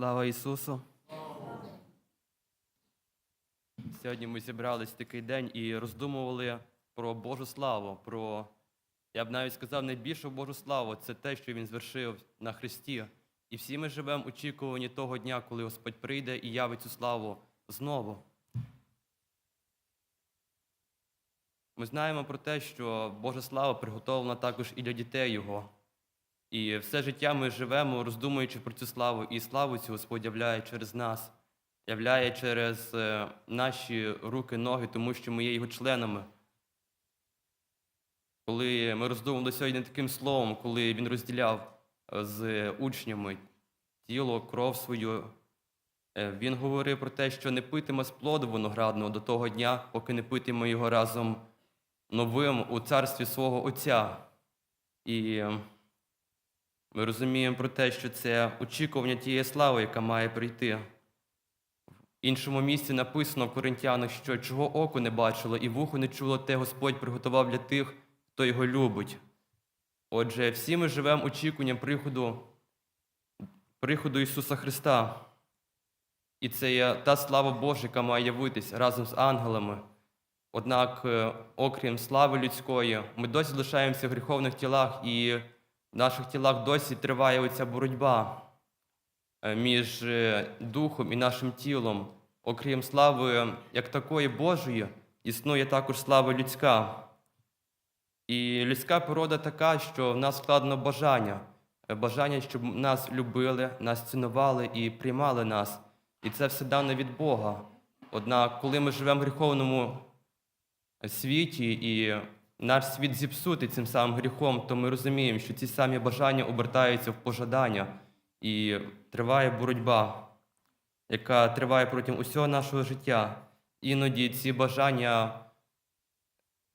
Слава Ісусу! Сьогодні ми зібрались в такий день і роздумували про Божу славу, про, я б навіть сказав, найбільшу Божу славу це те, що Він звершив на Христі. І всі ми живемо в очікуванні того дня, коли Господь прийде і явить цю славу знову. Ми знаємо про те, що Божа слава приготовлена також і для дітей Його. І все життя ми живемо, роздумуючи про цю славу, і славу цю Господь являє через нас, являє через е, наші руки, ноги, тому що ми є його членами. Коли ми роздумували сьогодні таким словом, коли він розділяв е, з учнями тіло, кров свою, е, він говорив про те, що не питиме з плоду виноградного до того дня, поки не питиме його разом новим у царстві свого Отця. І ми розуміємо про те, що це очікування тієї слави, яка має прийти. В іншому місці написано в Коринтянах, що чого око не бачило і вухо не чуло, те Господь приготував для тих, хто його любить. Отже, всі ми живемо очікуванням приходу, приходу Ісуса Христа. І це є та слава Божа, яка має явитись разом з ангелами. Однак, е, окрім слави людської, ми досі залишаємося в гріховних тілах, і в наших тілах досі триває оця боротьба е, між е, духом і нашим тілом. Окрім слави як такої Божої, існує також слава людська. І людська природа така, що в нас вкладено бажання, Е, бажання, щоб нас любили, нас цінували і приймали нас. І це все дано від Бога. Однак, коли ми живемо в гріховному світі і наш світ зіпсутий цим самим гріхом, то ми розуміємо, що ці самі бажання обертаються в пожадання і триває боротьба, яка триває протягом усього нашого життя. Іноді ці бажання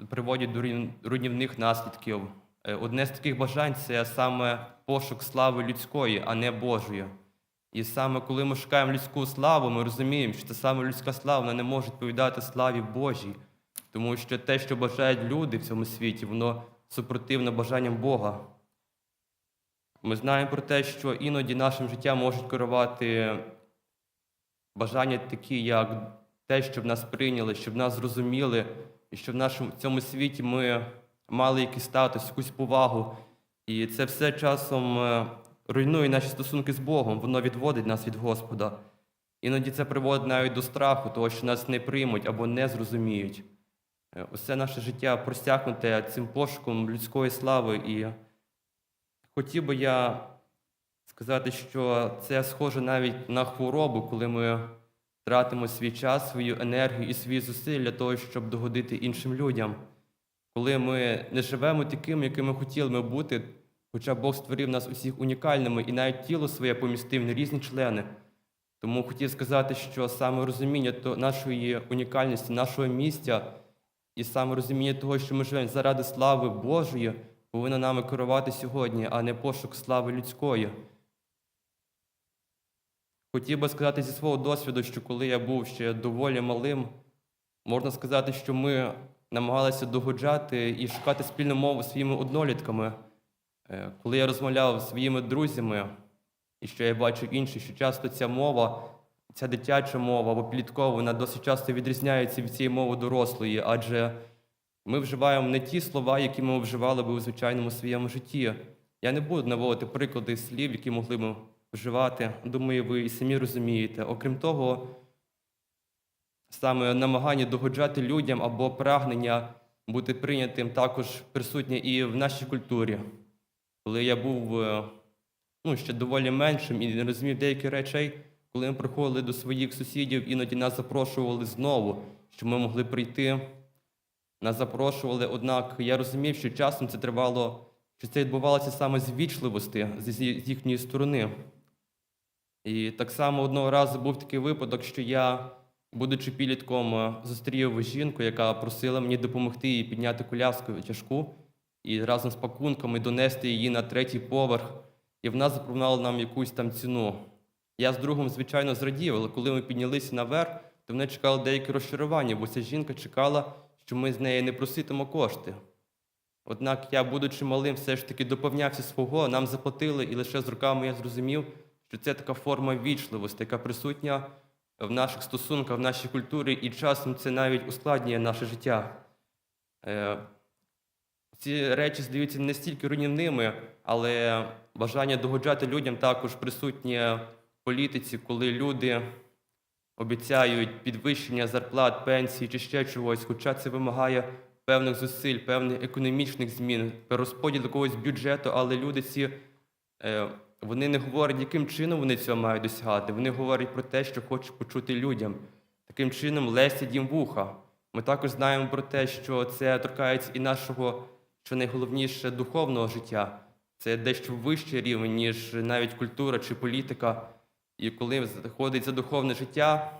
приводять до руйнівних наслідків. Е, Одне з таких бажань це саме пошук слави людської, а не Божої. І саме коли ми шукаємо людську славу, ми розуміємо, що це саме людська слава вона не може відповідати славі Божій. Тому що те, що бажають люди в цьому світі, воно супротивно бажанням Бога. Ми знаємо про те, що іноді нашим життям можуть керувати бажання такі, як те, щоб нас прийняли, щоб нас зрозуміли, і щоб в нашому в цьому світі ми мали якийсь статус, якусь повагу. І це все часом е, руйнує наші стосунки з Богом, воно відводить нас від Господа. Іноді це приводить навіть до страху, того, що нас не приймуть або не зрозуміють. Е, Усе наше життя простягнуте цим пошуком людської слави. І хотів би я сказати, що це схоже навіть на хворобу, коли ми тратимо свій час, свою енергію і свої зусилля для того, щоб догодити іншим людям. Коли ми не живемо таким, якими хотіли ми бути, хоча Бог створив нас усіх унікальними і навіть тіло своє помістив на різні члени. Тому хотів сказати, що саме розуміння нашої унікальності, нашого місця, і саме розуміння того, що ми живемо заради слави Божої, повинно нами керувати сьогодні, а не пошук слави людської. Хотів би сказати зі свого досвіду, що коли я був ще доволі малим, можна сказати, що ми намагалися догоджати і шукати спільну мову своїми однолітками. Е, Коли я розмовляв зі своїми друзями, і що я бачив інші, що часто ця мова, ця дитяча мова або підліткова, вона досить часто відрізняється від цієї мови дорослої, адже ми вживаємо не ті слова, які ми вживали би у звичайному своєму житті. Я не буду наводити приклади слів, які могли б вживати. Думаю, ви і самі розумієте. Окрім того, саме намагання догоджати людям або прагнення бути прийнятим також присутнє і в нашій культурі. Коли я був е, ну, ще доволі меншим і не розумів деяких речей, коли ми приходили до своїх сусідів, іноді нас запрошували знову, щоб ми могли прийти. Нас запрошували, однак я розумів, що часом це тривало, що це відбувалося саме з вічливості з їхньої сторони. І так само одного разу був такий випадок, що я, будучи підлітком, е, зустрів жінку, яка просила мені допомогти їй підняти коляску тяжку і разом з пакунками донести її на третій поверх. І вона запропонувала нам якусь там ціну. Я з другом, звичайно, зрадів, але коли ми піднялися наверх, то мене чекало деяке розчарування, бо ця жінка чекала, що ми з неї не проситимо кошти. Однак я, будучи малим, все ж таки доповнявся свого, нам заплатили, і лише з роками я зрозумів, що це така форма вічливості, яка присутня в наших стосунках, в нашій культурі, і часом це навіть ускладнює наше життя. Е, Ці речі здаються не стільки руйнівними, але бажання догоджати людям також присутнє політиці, коли люди обіцяють підвищення зарплат, пенсій чи ще чогось, хоча це вимагає певних зусиль, певних економічних змін, перерозподіл якогось бюджету, але люди ці е, вони не говорять, яким чином вони цього мають досягати. Вони говорять про те, що хочуть почути людям. Таким чином лесять їм вуха. Ми також знаємо про те, що це торкається і нашого, що найголовніше, духовного життя. Це дещо вищий рівень, ніж навіть культура чи політика. І коли заходить за духовне життя,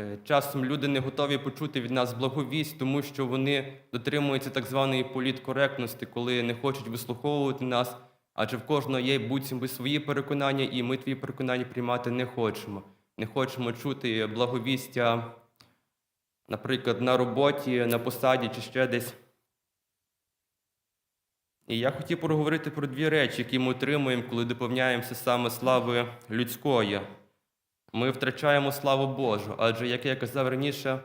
е, часом люди не готові почути від нас благовість, тому що вони дотримуються так званої політкоректності, коли не хочуть вислуховувати нас, адже в кожного є би свої переконання, і ми твої переконання приймати не хочемо. Не хочемо чути благовістя, наприклад, на роботі, на посаді чи ще десь. І я хотів проговорити про дві речі, які ми отримуємо, коли доповняємося саме слави людської. Ми втрачаємо славу Божу, адже, як я казав раніше,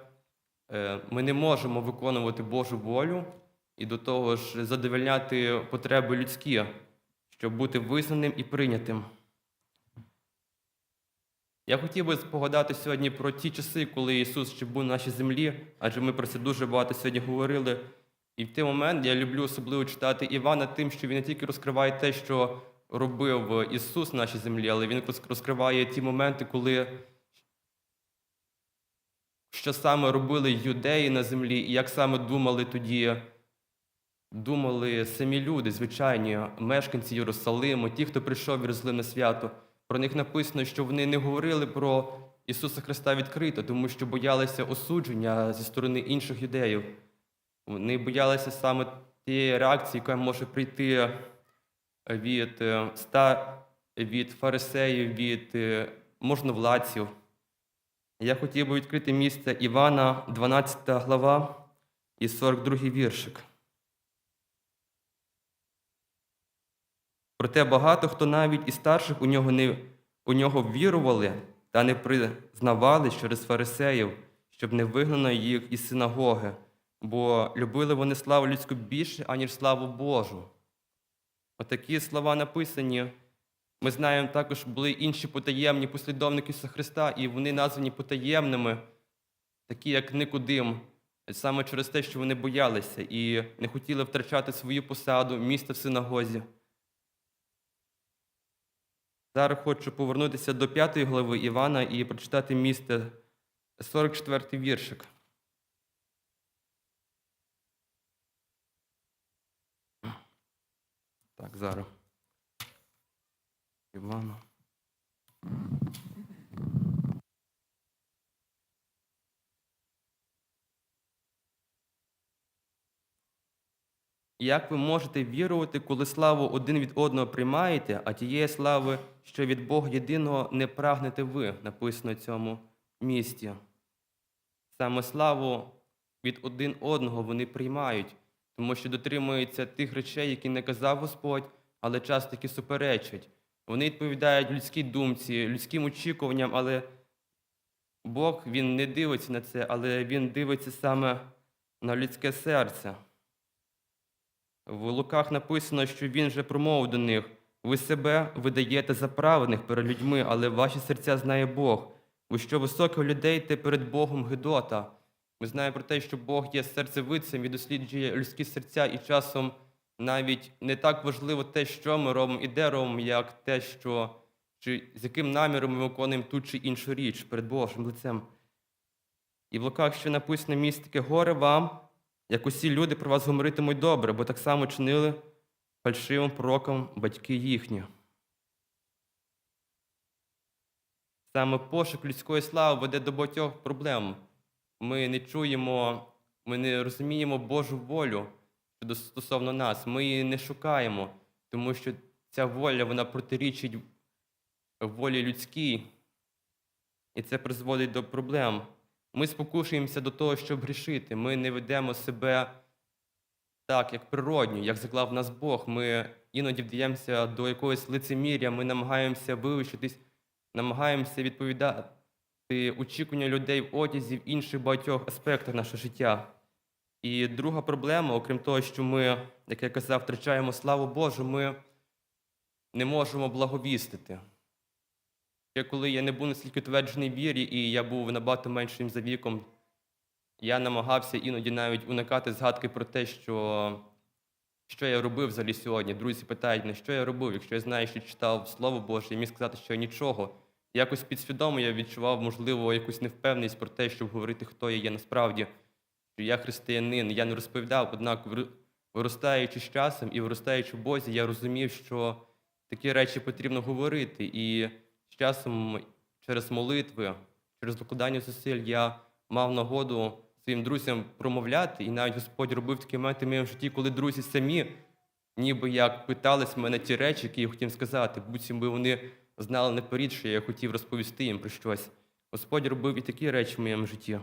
е, ми не можемо виконувати Божу волю і до того ж задовольняти потреби людські, щоб бути визнаним і прийнятим. Я хотів би спогадати сьогодні про ті часи, коли Ісус ще був на нашій землі, адже ми про це дуже багато сьогодні говорили. І в той момент я люблю особливо читати Івана тим, що він не тільки розкриває те, що робив Ісус на нашій землі, але він розкриває ті моменти, коли що саме робили юдеї на землі, і як саме думали тоді, думали самі люди, звичайні мешканці Єрусалиму, ті, хто прийшов в Єрусалим на свято. Про них написано, що вони не говорили про Ісуса Христа відкрито, тому що боялися осудження зі сторони інших юдеїв. Вони боялися саме тієї реакції, яка може прийти від е, від фарисеїв, від е, можновладців. Я хотів би відкрити місце Івана, 12 глава і 42 віршик. Проте багато хто навіть із старших у нього не у нього вірували та не признавали через фарисеїв, щоб не вигнано їх із синагоги, бо любили вони славу людську більше, аніж славу Божу. Отакі слова написані. Ми знаємо також були інші потаємні послідовники Христа, і вони названі потаємними, такі як Никодим, саме через те, що вони боялися і не хотіли втрачати свою посаду, місце в синагозі. Зараз хочу повернутися до п'ятої глави Івана і прочитати місце 44 віршик. Зараз. Івана. Як ви можете вірувати, коли славу один від одного приймаєте, а тієї слави, що від Бога єдиного не прагнете ви, написано в цьому місті? Саме славу від один одного вони приймають, тому що дотримуються тих речей, які не казав Господь, але часто таки суперечать. Вони відповідають людській думці, людським очікуванням, але Бог він не дивиться на це, але Він дивиться саме на людське серце. В Луках написано, що він же промовив до них: ви себе видаєте за праведних перед людьми, але ваші серця знає Бог. Ви що високе у людей, те перед Богом Гедота. Ми знаємо про те, що Бог є серцевицем і досліджує людські серця, і часом навіть не так важливо те, що ми робимо і де робимо, як те, що чи з яким наміром ми виконуємо ту чи іншу річ перед Божим лицем. І в Луках ще написано місце таке горе вам, як усі люди про вас говоритимуть добре, бо так само чинили фальшивим пророкам батьки їхні. Саме пошук людської слави веде до багатьох проблем. Ми не чуємо, ми не розуміємо Божу волю стосовно нас. Ми її не шукаємо, тому що ця воля вона протирічить волі людській, і це призводить до проблем. Ми спокушуємося до того, щоб грішити. Ми не ведемо себе так, як природньо, як заклав нас Бог. Ми іноді вдаємося до якогось лицеміря, ми намагаємося вивищитись, намагаємося відповідати очікування людей в одязі, в інших багатьох аспектах нашого життя. І друга проблема, окрім того, що ми, як я казав, втрачаємо славу Божу, ми не можемо благовістити. Ще коли я не був настільки утверджений вірі, і я був набагато меншим за віком, я намагався іноді навіть уникати згадки про те, що, що я робив взагалі сьогодні. Друзі питають мене, що я робив, якщо я знаю, що читав Слово Боже, я міг сказати, що нічого. Якось підсвідомо я відчував, можливо, якусь невпевненість про те, щоб говорити, хто я є насправді, що я християнин. Я не розповідав, однак, вир- виростаючи з часом і виростаючи в Бозі, я розумів, що такі речі потрібно говорити. І з часом через молитви, через докладання зусиль я мав нагоду своїм друзям промовляти, і навіть Господь робив такі моменти в моєму житті, коли друзі самі ніби як питались мене ті речі, які я хотів сказати, буцім би вони знали наперед, що я хотів розповісти їм про щось. Господь робив і такі речі в моєму житті.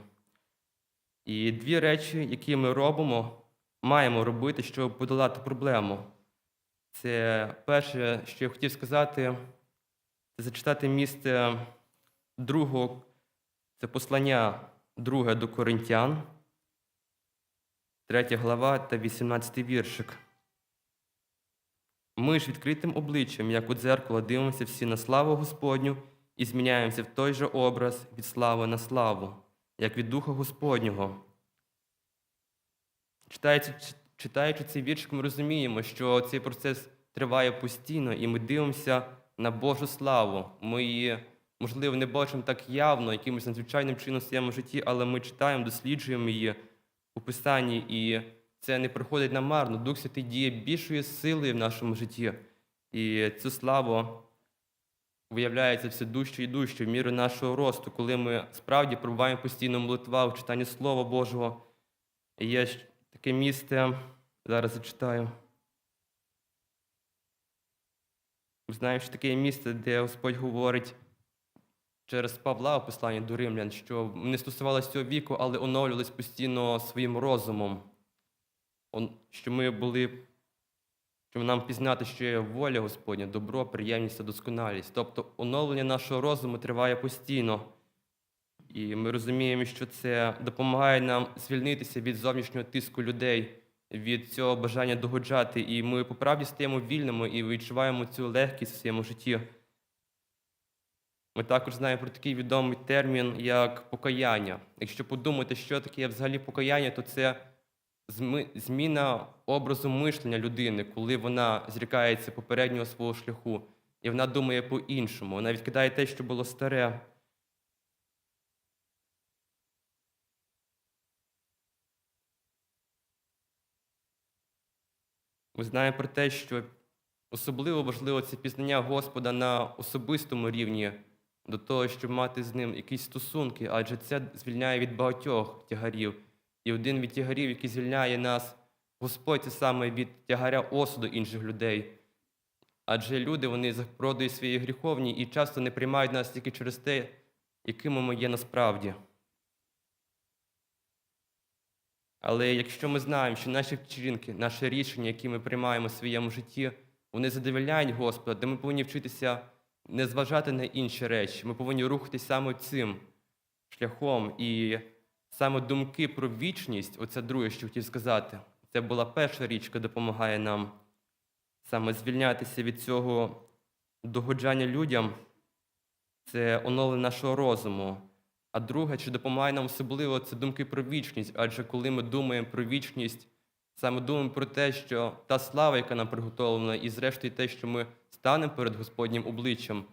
І дві речі, які ми робимо, маємо робити, щоб подолати проблему. Це перше, що я хотів сказати, це зачитати місце другого, це послання друге до Коринтян, 3 глава та 18 віршик. Ми ж відкритим обличчям, як у дзеркало, дивимося всі на славу Господню і зміняємося в той же образ від слави на славу, як від Духа Господнього. Читаючи, читаючи цей віршик, ми розуміємо, що цей процес триває постійно, і ми дивимося на Божу славу. Ми її, можливо, не бачимо так явно, якимось надзвичайним чином в своєму житті, але ми читаємо, досліджуємо її у Писанні, і це не приходить намарно. Дух Святий діє більшою силою в нашому житті. І цю славу виявляється все дужче і дужче в міру нашого росту, коли ми справді пробуваємо постійно молитва в читанні Слова Божого. І є таке місце, зараз зачитаю. Знаємо, що таке місце, де Господь говорить через Павла у посланні до римлян, що не стосувалося цього віку, але оновлювались постійно своїм розумом. Що ми були, щоб нам пізнати, що є воля Господня, добро, приємність та досконалість. Тобто оновлення нашого розуму триває постійно. І ми розуміємо, що це допомагає нам звільнитися від зовнішнього тиску людей, від цього бажання догоджати. І ми по правді стаємо вільними і відчуваємо цю легкість в своєму житті. Ми також знаємо про такий відомий термін, як покаяння. Якщо подумати, що таке взагалі покаяння, то це зміна образу мишлення людини, коли вона зрікається попереднього свого шляху, і вона думає по-іншому. Вона відкидає те, що було старе. Ми знаємо про те, що особливо важливо це пізнання Господа на особистому рівні, до того, щоб мати з ним якісь стосунки, адже це звільняє від багатьох тягарів. І один від тягарів, який звільняє нас, Господь, це саме від тягаря осуду інших людей. Адже люди вони за продою своєї гріховні і часто не приймають нас тільки через те, якими ми є насправді. Але якщо ми знаємо, що наші вчинки, наші рішення, які ми приймаємо в своєму житті, вони задовольняють Господа, де ми повинні вчитися не зважати на інші речі. Ми повинні рухатись саме цим шляхом. І саме думки про вічність, оце друге, що хотів сказати, це була перша річ, яка допомагає нам саме звільнятися від цього догоджання людям, це оновлення нашого розуму. А друге, що допомагає нам особливо, це думки про вічність. Адже коли ми думаємо про вічність, саме думаємо про те, що та слава, яка нам приготовлена, і зрештою те, що ми станемо перед Господнім обличчям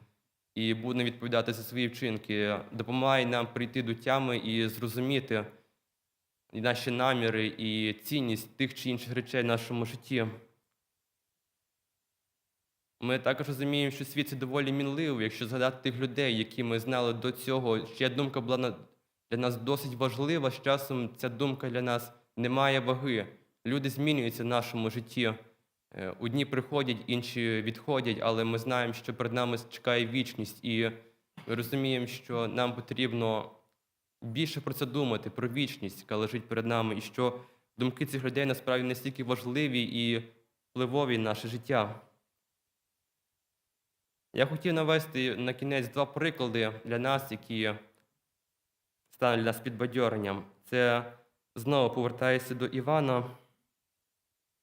і будемо відповідати за свої вчинки, допомагає нам прийти до тями і зрозуміти наші наміри і цінність тих чи інших речей в нашому житті. Ми також розуміємо, що світ це доволі мінливий, якщо згадати тих людей, які ми знали до цього. Ще думка була для нас досить важлива. З часом ця думка для нас не має ваги. Люди змінюються в нашому житті. Е, Одні приходять, інші відходять, але ми знаємо, що перед нами чекає вічність, і ми розуміємо, що нам потрібно більше про це думати, про вічність, яка лежить перед нами, і що думки цих людей насправді настільки важливі і впливові в наше життя. Я хотів навести на кінець два приклади для нас, які стануть для нас підбадьоренням. Це знову повертається до Івана,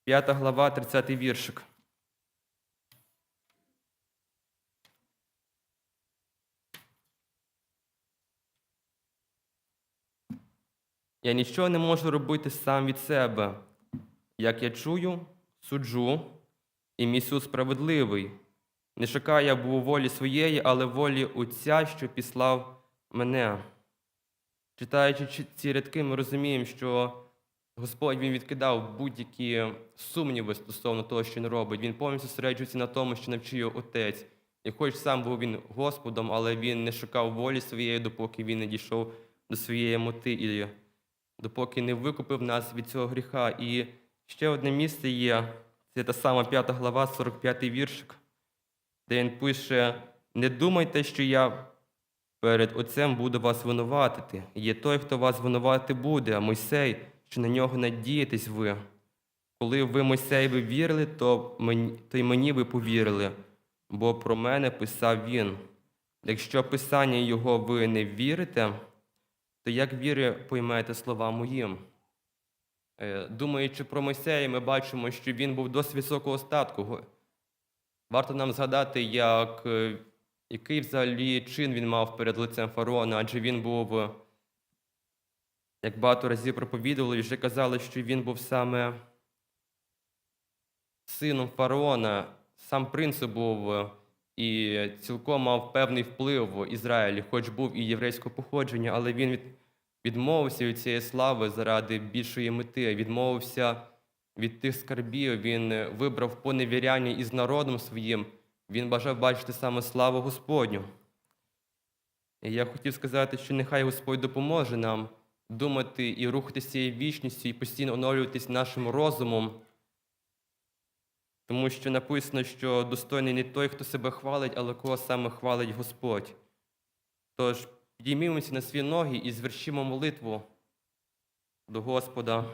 5 глава, 30 віршик. Я нічого не можу робити сам від себе. Як я чую, суджу, і мій суд справедливий. Не шукаю я був волі своєї, але волі Отця, що післав мене. Читаючи ці рядки, ми розуміємо, що Господь він відкидав будь-які сумніви стосовно того, що він робить. Він повністю зосереджується на тому, що навчив отець. І хоч сам був він Господом, але він не шукав волі своєї, допоки він не дійшов до своєї мети і допоки не викупив нас від цього гріха. І ще одне місце є, це та сама 5 глава, 45 віршик, де він пише: Не думайте, що я перед Отцем буду вас винуватити. Є той, хто вас винувати буде, а Мойсей, що на нього надієтесь ви. Коли ви Мойсеєві вірили, то мені, то й мені ви повірили, бо про мене писав він. Якщо писання його ви не вірите, то як віри поймете слова моїм? Е, Думаючи про Мойсея, ми бачимо, що він був досить високого статку. Варто нам згадати, як, е, який взагалі чин він мав перед лицем фараона, адже він був, е, як багато разів проповідували, і вже казали, що він був саме сином фараона, сам принцип був е, і цілком мав певний вплив в Ізраїлі, хоч був і єврейського походження, але він від, відмовився від цієї слави заради більшої мети, відмовився від тих скарбів, він е, вибрав поневіряння із народом своїм, він бажав бачити саме славу Господню. І я хотів сказати, що нехай Господь допоможе нам думати і рухатися цією вічністю, і постійно оновлюватись нашим розумом. Тому що написано, що достойний не той, хто себе хвалить, але кого саме хвалить Господь. Тож підіймімося на свої ноги і звершимо молитву до Господа.